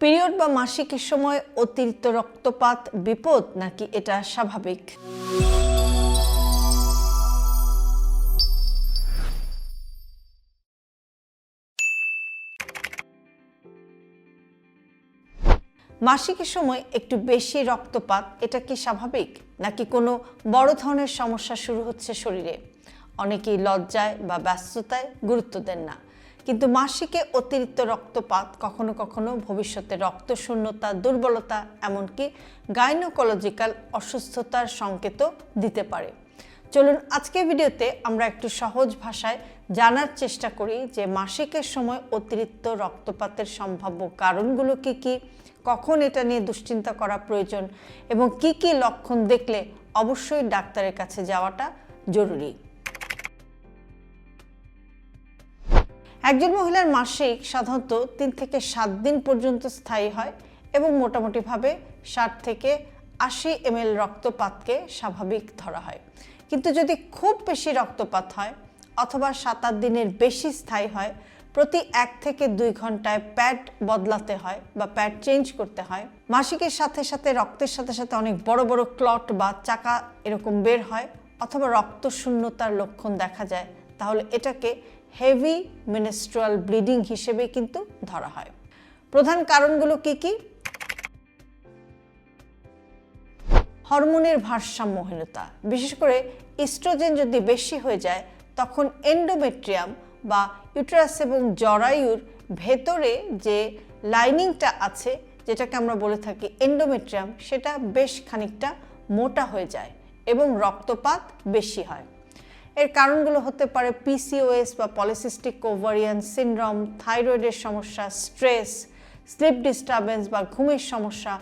Period বা মাসিকের সময় অতিরিক্ত রক্তপাত, বিপদ নাকি এটা স্বাভাবিক? মাসিকের সময় একটু বেশি রক্তপাত, এটা কি স্বাভাবিক? নাকি কোনো বড় ধরনের সমস্যা শুরু হচ্ছে শরীরে? অনেকেই লজ্জায় বা ব্যস্ততায় গুরুত্ব দেন না। কিন্তু মাসিকে অতিরিক্ত রক্তপাত, কখনো কখনো ভবিষ্যতে রক্তশূন্যতা, দুর্বলতা, এমনকি গাইনোকোলজিক্যাল অসুস্থতার সংকেতও দিতে পারে। চলুন আজকের ভিডিওতে আমরা একটু সহজ ভাষায় জানার চেষ্টা করি যে মাসিকের সময় অতিরিক্ত রক্তপাতের সম্ভাব্য কারণগুলো কি কি, কখন এটা নিয়ে দুশ্চিন্তা করা প্রয়োজন এবং কি কি লক্ষণ দেখলে অবশ্যই ডাক্তারের কাছে যাওয়াটা জরুরি। একজন মহিলার মাসিক সাধারণত তিন থেকে সাত দিন পর্যন্ত স্থায়ী হয় এবং মোটামুটিভাবে ষাট থেকে আশি এমএল রক্তপাতকে স্বাভাবিক ধরা হয়। কিন্তু যদি খুব বেশি রক্তপাত হয় অথবা সাত আট দিনের বেশি স্থায়ী হয়, প্রতি এক থেকে দুই ঘন্টায় প্যাড বদলাতে হয় বা প্যাড চেঞ্জ করতে হয়। মাসিকের সাথে সাথে, রক্তের সাথে সাথে অনেক বড় বড় ক্লট বা চাকা এরকম বের হয় অথবা রক্ত শূন্যতার লক্ষণ দেখা যায়। তাহলে এটাকে হেভি মিনিস্ট্রাল ব্লিডিং হিসেবে কিন্তু ধরা হয়। প্রধান কারণগুলো কি কি? হরমোনের ভারসাম্যহীনতা। বিশেষ করে ইস্ট্রোজেন যদি বেশি হয়ে যায়, তখন এন্ডোমেট্রিয়াম বা ইউট্রাস এবং জরায়ুর ভেতরে যে লাইনিংটা আছে, যেটাকে আমরা বলে থাকি এন্ডোমেট্রিয়াম সেটা বেশ খানিকটা মোটা হয়ে যায় এবং রক্তপাত বেশি হয়। এর কারণগুলো হতে পারে পিসিওএস বা পলিসিস্টিক ওভারিয়ান সিনড্রোম থাইরয়েডের সমস্যা স্ট্রেস স্লিপ ডিস্টারবেন্স বা ঘুমের সমস্যা,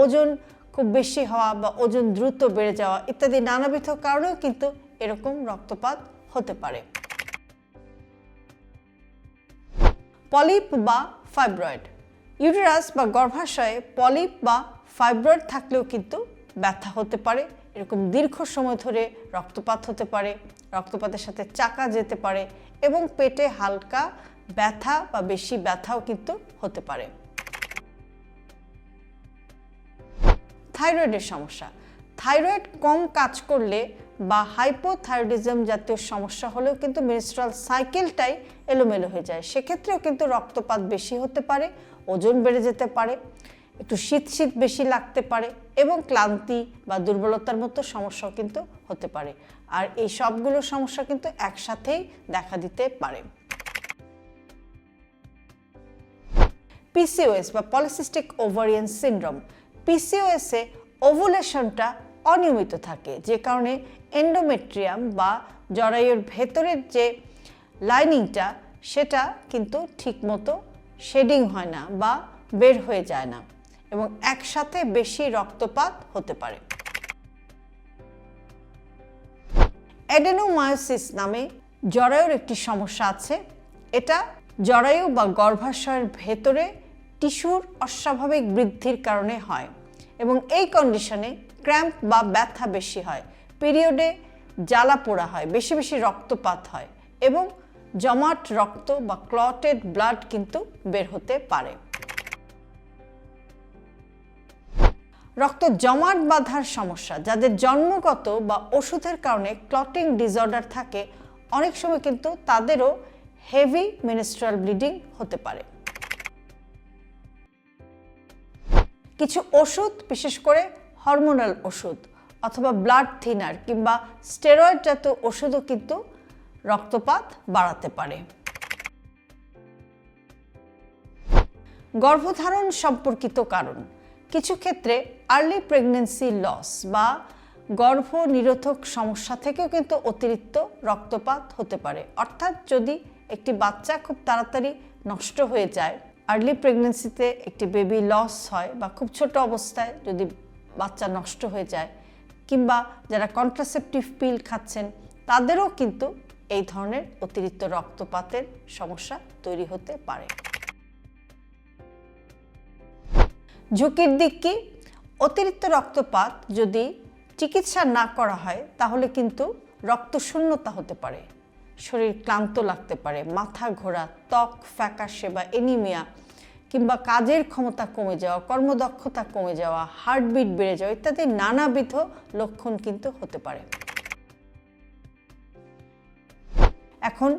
ওজন খুব বেশি হওয়া বা ওজন দ্রুত বেড়ে যাওয়া ইত্যাদি নানাবিধ কারণেও কিন্তু এরকম রক্তপাত হতে পারে। পলিপ বা ফাইব্রয়েড ইউটেরাস বা গর্ভাশয়ে পলিপ বা ফাইব্রয়েড থাকলেও কিন্তু ব্যথা হতে পারে, এরকম দীর্ঘ সময় ধরে রক্তপাত হতে পারে। রক্তপাতের সাথে চাকা যেতে পারে এবং পেটে হালকা ব্যথা বা বেশি ব্যথাও কিন্তু হতে পারে। থাইরয়েডের সমস্যা। থাইরয়েড কম কাজ করলে বা হাইপোথাইরয়েডিজম জাতীয় সমস্যা হলেও কিন্তু মেনস্ট্রাল সাইকেলটাই এলোমেলো হয়ে যায়। সেক্ষেত্রেও কিন্তু রক্তপাত বেশি হতে পারে, ওজন বেড়ে যেতে পারে, একটু শীত শীত বেশি লাগতে পারে এবং ক্লান্তি বা দুর্বলতার মতো সমস্যাও কিন্তু হতে পারে। আর এই সবগুলো সমস্যা কিন্তু একসাথেই দেখা দিতে পারে। পিসিওএস বা পলিসিস্টিক ওভারিয়ান সিনড্রোম পিসিওএসে ওভুলেশনটা অনিয়মিত থাকে, যে কারণে এন্ডোমেট্রিয়াম বা জরায়ুর ভেতরের যে লাইনিংটা সেটা কিন্তু ঠিকমতো শেডিং হয় না বা বের হয়ে যায় না এবং একসাথে বেশি রক্তপাত হতে পারে। অ্যাডেনোমায়োসিস নামে জরায়ুর একটি সমস্যা আছে। এটা জরায়ু বা গর্ভাশয়ের ভেতরে টিস্যুর অস্বাভাবিক বৃদ্ধির কারণে হয় এবং এই কন্ডিশনে ক্র্যাম্প বা ব্যথা বেশি হয়, পিরিয়ডে জ্বালা পোড়া হয়, বেশি বেশি রক্তপাত হয় এবং জমাট রক্ত বা ক্লটেড ব্লাড কিন্তু বের হতে পারে। রক্ত জমাট বাঁধার সমস্যা, যাদের জন্মগত বা ওষুধের কারণে ক্লটিং ডিসঅর্ডার থাকে, অনেক সময় কিন্তু তাদেরও হেভি মিনিস্ট্রাল ব্লিডিং হতে পারে। কিছু ওষুধ, বিশেষ করে হরমোনাল ওষুধ অথবা ব্লাড থিনার কিংবা স্টেরয়েড জাতীয় ওষুধও কিন্তু রক্তপাত বাড়াতে পারে। গর্ভধারণ সম্পর্কিত কারণ কিছু ক্ষেত্রে আর্লি প্রেগনেন্সি লস বা গর্ভ নিরোধক সমস্যা থেকেও কিন্তু অতিরিক্ত রক্তপাত হতে পারে। অর্থাৎ যদি একটি বাচ্চা খুব তাড়াতাড়ি নষ্ট হয়ে যায় আর্লি প্রেগনেন্সিতে একটি বেবি লস হয় বা খুব ছোট অবস্থায় যদি বাচ্চা নষ্ট হয়ে যায় কিংবা যারা কন্ট্রাসেপটিভ পিল খাচ্ছেন, তাদেরও কিন্তু এই ধরনের অতিরিক্ত রক্তপাতের সমস্যা তৈরি হতে পারে। ঝুঁকির দিক কি? অতিরিক্ত রক্তপাত যদি চিকিৎসা না করা হয়, তাহলে কিন্তু রক্তশূন্যতা হতে পারে। শরীর ক্লান্ত লাগতে পারে, মাথা ঘোরা, ত্বক ফ্যাকাশে বা এনিমিয়া কিংবা কাজের ক্ষমতা কমে যাওয়া, কর্মদক্ষতা কমে যাওয়া, হার্টবিট বেড়ে যাওয়া ইত্যাদি নানাবিধ লক্ষণ কিন্তু হতে পারে। এখন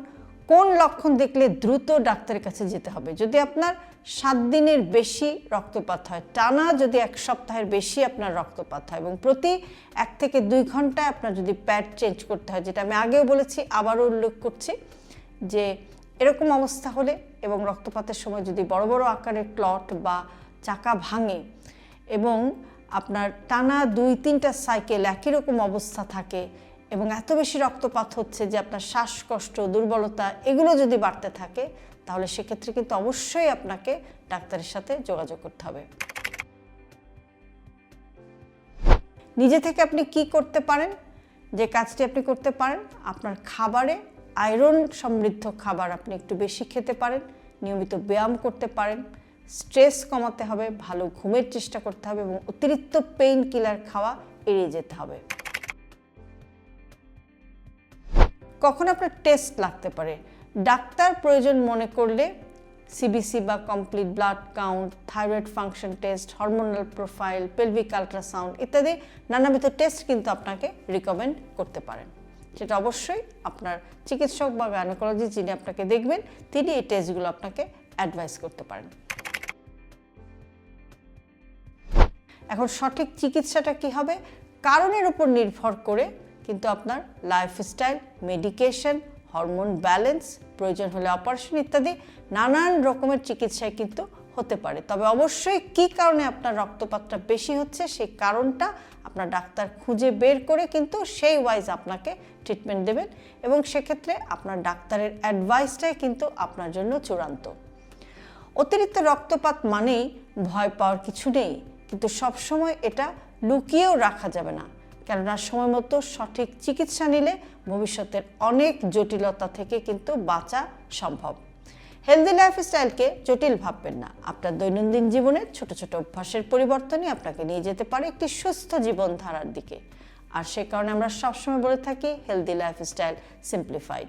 কোন লক্ষণ দেখলে দ্রুত ডাক্তারের কাছে যেতে হবে? যদি আপনার সাত দিনের বেশি রক্তপাত হয়, টানা যদি এক সপ্তাহের বেশি আপনার রক্তপাত হয় এবং প্রতি এক থেকে দুই ঘন্টায় আপনার যদি প্যাড চেঞ্জ করতে হয়, যেটা আমি আগেও বলেছি, আবারও উল্লেখ করছি, যে এরকম অবস্থা হলে এবং রক্তপাতের সময় যদি বড় বড় আকারের ক্লট বা চাকা ভাঙে এবং আপনার টানা দুই তিনটা সাইকেল একই রকম অবস্থা থাকে এবং এত বেশি রক্তপাত হচ্ছে যে আপনার শ্বাসকষ্ট, দুর্বলতা, এগুলো যদি বাড়তে থাকে, তাহলে সেক্ষেত্রে কিন্তু অবশ্যই আপনাকে ডাক্তারের সাথে যোগাযোগ করতে হবে। নিজে থেকে আপনি কি করতে পারেন? যে কাজটি আপনি করতে পারেন, আপনার খাবারে আয়রন সমৃদ্ধ খাবার আপনি একটু বেশি খেতে পারেন, নিয়মিত ব্যায়াম করতে পারেন, স্ট্রেস কমাতে হবে, ভালো ঘুমের চেষ্টা করতে হবে এবং অতিরিক্ত পেইন কিলার খাওয়া এড়িয়ে যেতে হবে। কখন আপনার টেস্ট লাগতে পারে? ডাক্তার প্রয়োজন মনে করলে সিবিসি বা complete blood count thyroid function test hormonal profile pelvic ultrasound ইত্যাদি নানাবিধ টেস্ট কিন্তু আপনাকে রিকমেন্ড করতে পারেন। সেটা অবশ্যই আপনার চিকিৎসক বা গাইনোকোলজিস্ট যিনি আপনাকে দেখবেন, তিনি এই টেস্টগুলো আপনাকে অ্যাডভাইস করতে পারেন। এখন সঠিক চিকিৎসাটা কি হবে? কারণের উপর নির্ভর করে কিন্তু আপনার লাইফস্টাইল মেডিকেশন হরমোন ব্যালেন্স প্রয়োজন হলে অপারেশন ইত্যাদি নানান রকমের চিকিৎসায় কিন্তু হতে পারে। তবে অবশ্যই কি কারণে আপনার রক্তপাতটা বেশি হচ্ছে সেই কারণটা আপনার ডাক্তার খুঁজে বের করে কিন্তু সেই ওয়াইজ আপনাকে ট্রিটমেন্ট দেবেন এবং সেক্ষেত্রে আপনার ডাক্তারের অ্যাডভাইসটাই কিন্তু আপনার জন্য চূড়ান্ত। অতিরিক্ত রক্তপাত মানেই ভয় পাওয়ার কিছু নেই, কিন্তু সবসময় এটা লুকিয়েও রাখা যাবে না। কেননা সময় মতো সঠিক চিকিৎসা নিলে ভবিষ্যতের অনেক জটিলতা থেকে কিন্তু বাঁচা সম্ভব। হেলদি লাইফস্টাইলকে জটিল ভাববেন না। আপনার দৈনন্দিন জীবনের ছোট ছোট অভ্যাসের পরিবর্তনই আপনাকে নিয়ে যেতে পারে একটি সুস্থ জীবনধারার দিকে। আর সে কারণে আমরা সবসময় বলে থাকি হেলদি লাইফস্টাইল সিম্পলিফাইড